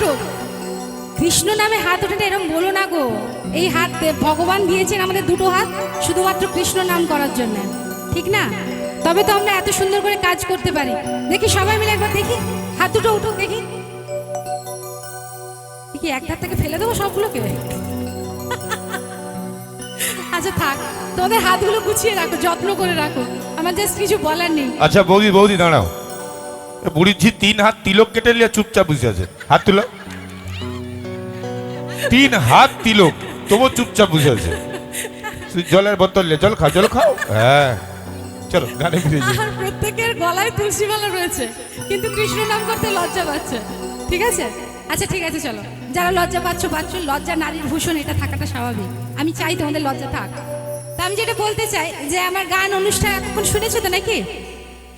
ওঠো কৃষ্ণ নামে হাত ওঠে এরকম বলো না গো। এই হাত ভগবান দিয়েছেন আমাদের দুটো হাত, শুধুমাত্র কৃষ্ণ নাম করার জন্য। ঠিক না? তবে তো আমরা এত সুন্দর করে কাজ করতে পারি। দেখি সবাই মিলে একবার দেখি। হাত দুটো উঠুক, দেখি। কি এক হাত থেকে ফেলে দেবো সবগুলোকে। আচ্ছা থাক, তোমাদের হাতগুলো গুছিয়ে রাখো, যত্ন করে রাখো। আমার জাস্ট কিছু বলার নেই। আচ্ছা বৌদি বৌদি, দাঁড়াও। বুড়ির ঝি তিন হাত তিলক কেটে নিয়ে চুপচাপ বসে আছে। হাত তুলো। তিন হাত তিলক তবু চুপচাপ বসে আছে। জলের বোতল লে জল খাও জল খাও। হ্যাঁ। চলো, গানে ফিরে যাই প্রত্যেকের গলায় তুলসী মালা রয়েছে, কিন্তু কৃষ্ণ নাম করতে লজ্জা পাচ্ছে। ঠিক আছে? আচ্ছা ঠিক আছে, চলো। যারা লজ্জা পাচ্ছ পাচ্ছ। লজ্জা নারীর ভূষণ, এটা থাকাটা স্বাভাবিক। আমি চাই তোমাদের লজ্জা থাক। তা আমি যেটা বলতে চাই, যে আমার গান, অনুষ্ঠান এখন শুনেছো তো নাকি?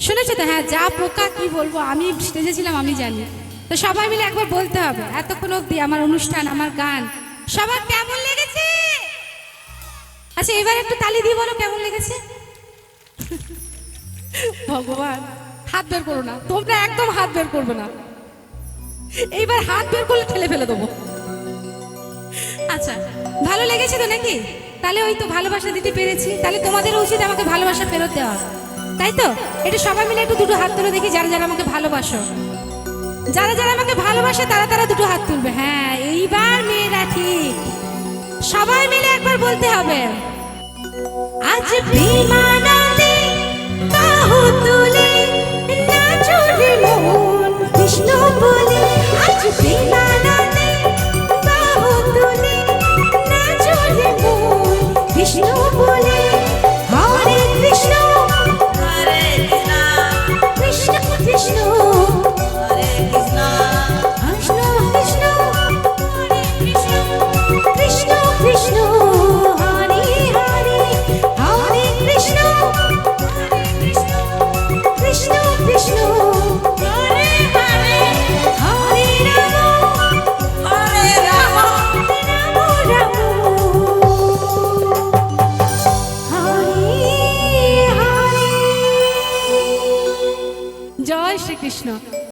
শুনেছো তো? হ্যাঁ যা পোকা কি বলব? আমি স্টেজে ছিলাম আমি জানি। তো সবাই মিলে একবার বলতে হবে, এতক্ষণ অবধি আমার অনুষ্ঠান, আমার গান, সবার কেমন লেগেছে? আচ্ছা এবার একটু তালি দিয়ে বলো কেমন লেগেছে? ভগবান, হাত বের করো না, তোমরা একদম হাত বের করবে না। এইবার হাত বের করলে ঠেলে ফেলে দেবো। আচ্ছা ভালো লেগেছে তো নাকি? তাহলে ওই তো ভালোবাসা দিতে পেরেছি। তাহলে তোমাদের উচিত আমাকে ভালোবাসা ফেরত দেওয়া। তাই তো? এটা সবাই মিলে একটু দুটো হাত তুলে দেখি যারা যারা আমাকে ভালোবাসো। যারা যারা আমাকে ভালোবাসে, তারা তারা দুটো হাত তুলবে। হ্যাঁ এইবার মেয়েরা ঠিক। সবাই মিলে একবার বলতে হবে। আজ বাহু তুলে নাচো রে মন কৃষ্ণ বলে। আজ বাহু তুলে নাচো রে মন কৃষ্ণ বলে। কৃষ্ণ।